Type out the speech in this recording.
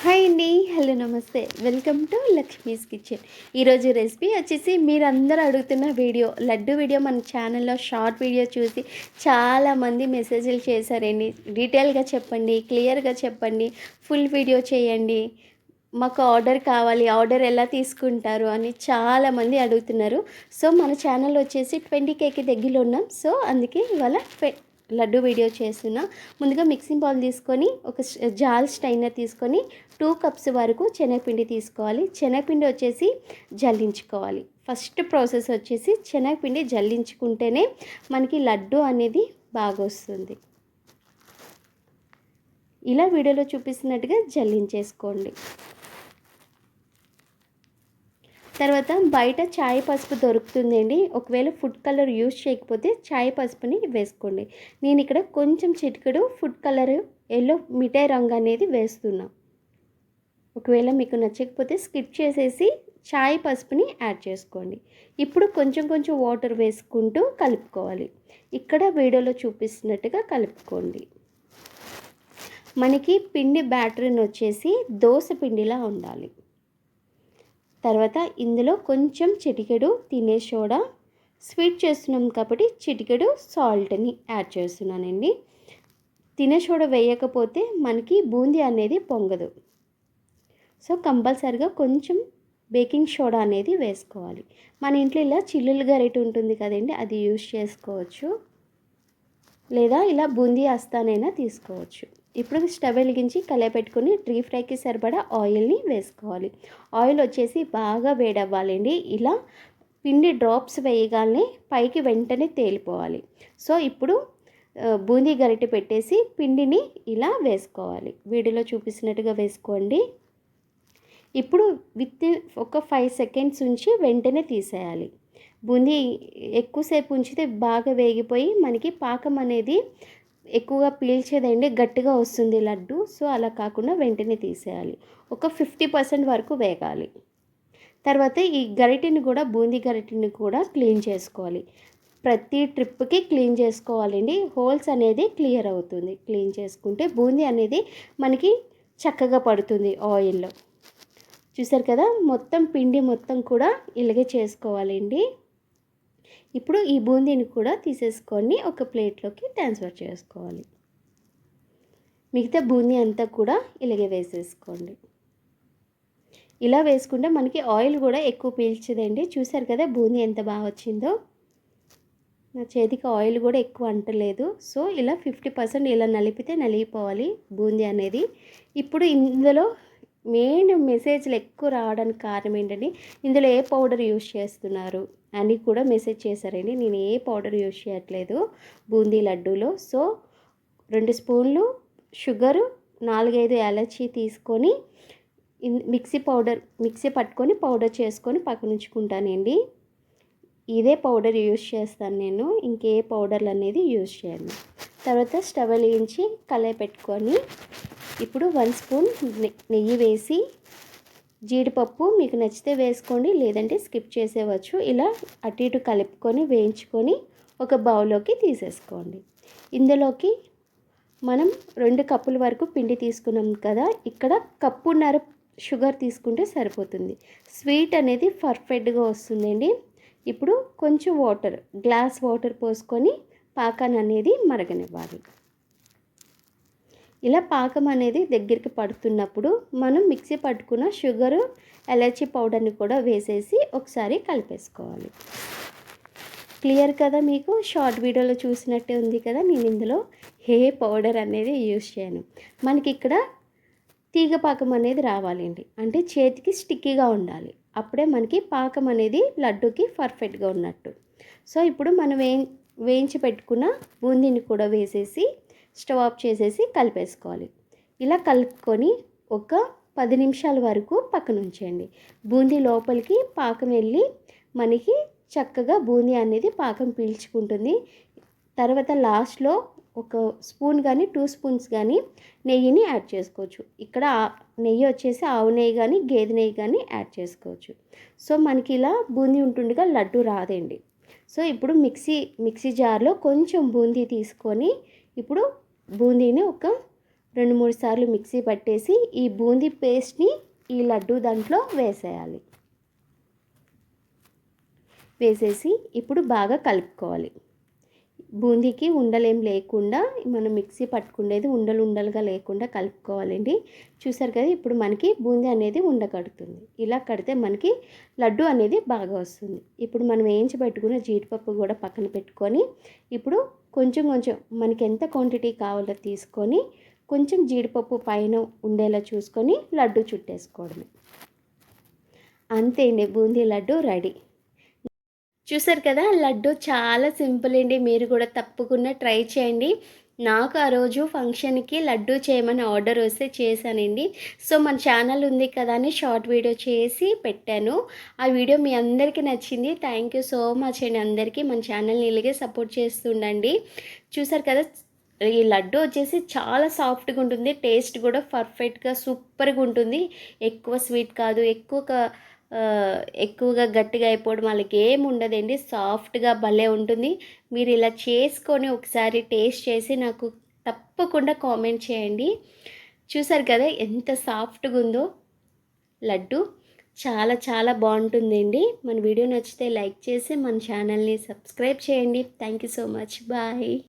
Hi అండి. Hello నమస్తే. Welcome to Lakshmi's kitchen. ఈరోజు రెసిపీ వచ్చేసి మీరందరూ అడుగుతున్న వీడియో లడ్డు వీడియో మన ఛానల్లో షార్ట్ వీడియో చూసి చాలామంది మెసేజ్లు చేశారండి. డీటెయిల్గా చెప్పండి క్లియర్గా చెప్పండి ఫుల్ వీడియో చేయండి. మాకు ఆర్డర్ కావాలి ఆర్డర్ ఎలా తీసుకుంటారు అని చాలామంది అడుగుతున్నారు. సో మన ఛానల్ వచ్చేసి ట్వంటీ కేకి దగ్గరలో ఉన్నాం. సో అందుకే ఇవాళ ట్వె- లడ్డు వీడియో చేస్తున్నా. ముందుగా మిక్సింగ్ బౌల్ తీసుకొని ఒక జాల్ స్టైనర్ తీసుకొని టూ కప్స్ వరకు శనగపిండి తీసుకోవాలి. శనగపిండి వచ్చేసి జల్లించుకోవాలి. ఫస్ట్ ప్రాసెస్ వచ్చేసి శనగపిండి జల్లించుకుంటేనే మనకి లడ్డు అనేది బాగా వస్తుంది ఇలా వీడియోలో చూపిస్తున్నట్టుగా జల్లించేసుకోండి. తర్వాత బయట చాయ్ పసుపు దొరుకుతుందండి. ఒకవేళ ఫుడ్ కలర్ యూజ్ చేయకపోతే చాయ్ పసుపుని వేసుకోండి. నేను ఇక్కడ కొంచెం చిటికెడు ఫుడ్ కలర్ ఎల్లో మిఠాయి రంగు అనేది వేస్తున్నా. ఒకవేళ మీకు నచ్చకపోతే స్కిప్ చేసేసి చాయ్ పసుపుని యాడ్ చేసుకోండి. ఇప్పుడు కొంచెం కొంచెం వాటర్ వేసుకుంటూ కలుపుకోవాలి. ఇక్కడ వీడియోలో చూపిస్తున్నట్టుగా కలుపుకోండి. మనకి పిండి బ్యాటరీని వచ్చేసి దోశ పిండిలా ఉండాలి. తర్వాత ఇందులో కొంచెం చిటికెడు తినే సోడా స్వీట్ చేస్తున్నాం కాబట్టి చిటికెడు సాల్ట్ని యాడ్ చేస్తున్నానండి. తినే సోడా వేయకపోతే మనకి బూందీ అనేది పొంగదు. సో కంపల్సరిగా కొంచెం బేకింగ్ సోడా అనేది వేసుకోవాలి. మన ఇంట్లో ఇలా చిల్లులు గరిటె ఉంటుంది కదండి అది యూజ్ చేసుకోవచ్చు. లేదా ఇలా బూందీ అస్తానైనా తీసుకోవచ్చు. ఇప్పుడు స్టవ్ వెలిగించి కలయి పెట్టుకుని డీప్ ఫ్రైకి సరిపడా ఆయిల్ని వేసుకోవాలి. ఆయిల్ వచ్చేసి బాగా వేడవ్వాలండి. ఇలా పిండి డ్రాప్స్ వేయగానే పైకి వెంటనే తేలిపోవాలి. సో ఇప్పుడు బూందీ గరిటె పెట్టేసి పిండిని ఇలా వేసుకోవాలి. వీడియోలో చూపిస్తున్నట్టుగా వేసుకోండి. ఇప్పుడు విత్ ఒక ఫైవ్ సెకండ్స్ ఉంచి వెంటనే తీసేయాలి. బూందీ ఎక్కువసేపు ఉంచితే బాగా వేగిపోయి మనకి పాకం అనేది ఎక్కువగా పీల్చేదండి గట్టిగా వస్తుంది లడ్డు. సో అలా కాకుండా వెంటనే తీసేయాలి. ఒక ఫిఫ్టీ పర్సెంట్ వరకు వేగాలి. తర్వాత ఈ గరిటెని కూడా బూందీ గరిటెని కూడా క్లీన్ చేసుకోవాలి. ప్రతి ట్రిప్కి క్లీన్ చేసుకోవాలండి. హోల్స్ అనేది క్లియర్ అవుతుంది. క్లీన్ చేసుకుంటే బూందీ అనేది మనకి చక్కగా పడుతుంది ఆయిల్లో. చూసారు కదా? మొత్తం పిండి మొత్తం కూడా ఇలాగే చేసుకోవాలండి. ఇప్పుడు ఈ బూందీని కూడా తీసేసుకొని ఒక ప్లేట్లోకి ట్రాన్స్ఫర్ చేసుకోవాలి. మిగతా బూందీ అంతా కూడా ఇలాగే వేసేసుకోండి. ఇలా వేసుకుంటే మనకి ఆయిల్ కూడా ఎక్కువ పీల్చదండి. చూసారు కదా బూందీ ఎంత బాగా వచ్చిందో? నా చేతికి ఆయిల్ కూడా ఎక్కువ అంటలేదు. సో ఇలా ఫిఫ్టీ పర్సెంట్ ఇలా నలిపితే నలిగిపోవాలి బూందీ అనేది. ఇప్పుడు ఇందులో మెయిన్ మెసేజ్లు ఎక్కువ రావడానికి కారణం ఏంటంటే ఇందులో ఏ పౌడర్ యూజ్ చేస్తున్నారు అని కూడా మెసేజ్ చేశారండి. నేను ఏ పౌడర్ యూజ్ చేయట్లేదు. బూందీ లడ్డూలో. సో రెండు స్పూన్లు షుగరు నాలుగైదు యాలచీ తీసుకొని మిక్సీ పౌడర్ మిక్సీ పట్టుకొని పౌడర్ చేసుకొని పక్కన ఉంచుకుంటానండి. ఇదే పౌడర్ యూజ్ చేస్తాను నేను. ఇంకే పౌడర్లు అనేది యూజ్ చేయను. తర్వాత స్టవ్ వెలిగించి కళాయి పెట్టుకొని ఇప్పుడు వన్ స్పూన్ నె- నెయ్యి వేసి జీడిపప్పు మీకు నచ్చితే వేసుకోండి లేదంటే స్కిప్ చేసేవచ్చు. ఇలా అటు ఇటు కలుపుకొని వేయించుకొని ఒక బౌల్లోకి తీసేసుకోండి. ఇందులోకి మనం రెండు కప్పుల వరకు పిండి తీసుకున్నాం కదా ఇక్కడ కప్పున్నర షుగర్ తీసుకుంటే సరిపోతుంది. స్వీట్ అనేది పర్ఫెక్ట్గా వస్తుందండి. ఇప్పుడు కొంచెం వాటర్ గ్లాస్ వాటర్ పోసుకొని పాకాన్ అనేది మరగనివ్వాలి. ఇలా పాకం అనేది దగ్గరికి పడుతున్నప్పుడు మనం మిక్సీ పట్టుకున్న షుగరు ఎలర్జీ పౌడర్ని కూడా వేసేసి ఒకసారి కలిపేసుకోవాలి. క్లియర్ కదా మీకు? షార్ట్ వీడియోలో చూసినట్టే ఉంది కదా నేను ఇందులో హే పౌడర్ అనేది యూజ్ చేయను. మనకి ఇక్కడ తీగ పాకం అనేది రావాలండి. అంటే చేతికి స్టిక్కీగా ఉండాలి. అప్పుడే మనకి పాకం అనేది లడ్డుకి పర్ఫెక్ట్గా ఉన్నట్టు. సో ఇప్పుడు మనం వే వేయించి పెట్టుకున్న బూందీని కూడా వేసేసి స్టవ్ ఆఫ్ చేసేసి కలిపేసుకోవాలి. ఇలా కలుపుకొని ఒక పది నిమిషాల వరకు పక్కన ఉంచండి బూందీ లోపలికి పాకం వెళ్ళి మనకి చక్కగా బూందీ అనేది పాకం పీల్చుకుంటుంది. తర్వాత లాస్ట్లో ఒక స్పూన్ కానీ టూ స్పూన్స్ కానీ నెయ్యిని యాడ్ చేసుకోవచ్చు. ఇక్కడ నెయ్యి వచ్చేసి ఆవు నెయ్యి కానీ గేదె నెయ్యి కానీ యాడ్ చేసుకోవచ్చు. సో మనకి ఇలా బూందీ ఉంటుండగా లడ్డు రాదండి. సో ఇప్పుడు మిక్సీ మిక్సీ జార్లో కొంచెం బూందీ తీసుకొని ఇప్పుడు బూందీని ఒక రెండు మూడు సార్లు మిక్సీ పట్టేసి ఈ బూందీ పేస్ట్ని ఈ లడ్డు దాంట్లో వేసేయాలి. వేసేసి ఇప్పుడు బాగా కలుపుకోవాలి. బూందీకి ఉండలేం లేకుండా మనం మిక్సీ పట్టుకునేది ఉండలు ఉండలుగా లేకుండా కలుపుకోవాలండి. చూసారు కదా ఇప్పుడు మనకి బూందీ అనేది ఉండకడుతుంది ఇలా కడితే మనకి లడ్డు అనేది బాగా వస్తుంది. ఇప్పుడు మనం వేయించి పెట్టుకున్న జీడిపప్పు కూడా పక్కన పెట్టుకొని ఇప్పుడు కొంచెం కొంచెం మనకి ఎంత క్వాంటిటీ కావాలో తీసుకొని కొంచెం జీడిపప్పు పైన ఉండేలా చూసుకొని లడ్డు చుట్టేసుకోవడమే. అంతే అండి బూందీ లడ్డు రెడీ. చూసారు కదా లడ్డు చాలా సింపుల్ అండి. మీరు కూడా తప్పకుండా ట్రై చేయండి. నాకు ఆ రోజు ఫంక్షన్కి లడ్డు చేయమని ఆర్డర్ వస్తే చేశానండి. సో మన ఛానల్ ఉంది కదా అని షార్ట్ వీడియో చేసి పెట్టాను. ఆ వీడియో మీ అందరికీ నచ్చింది. థ్యాంక్ యూ సో మచ్ అండి అందరికీ. మన ఛానల్ని ఇలాగే సపోర్ట్ చేస్తుండండి. చూసారు కదా ఈ లడ్డు వచ్చేసి చాలా సాఫ్ట్గా ఉంటుంది. టేస్ట్ కూడా పర్ఫెక్ట్గా సూపర్గా ఉంటుంది. ఎక్కువ స్వీట్ కాదు ఎక్కువ ఎక్కువగా గట్టిగా అయిపోవడం వాళ్ళకి ఏమి ఉండదండి. సాఫ్ట్గా భలే ఉంటుంది. మీరు ఇలా చేసుకొని ఒకసారి టేస్ట్ చేసి నాకు తప్పకుండా కామెంట్ చేయండి. చూసారు కదా ఎంత సాఫ్ట్గా ఉందో. లడ్డు చాలా చాలా బాగుంటుందండి. మన వీడియో నచ్చితే లైక్ చేసి మన ఛానల్ని సబ్స్క్రైబ్ చేయండి. Thank you so much. Bye.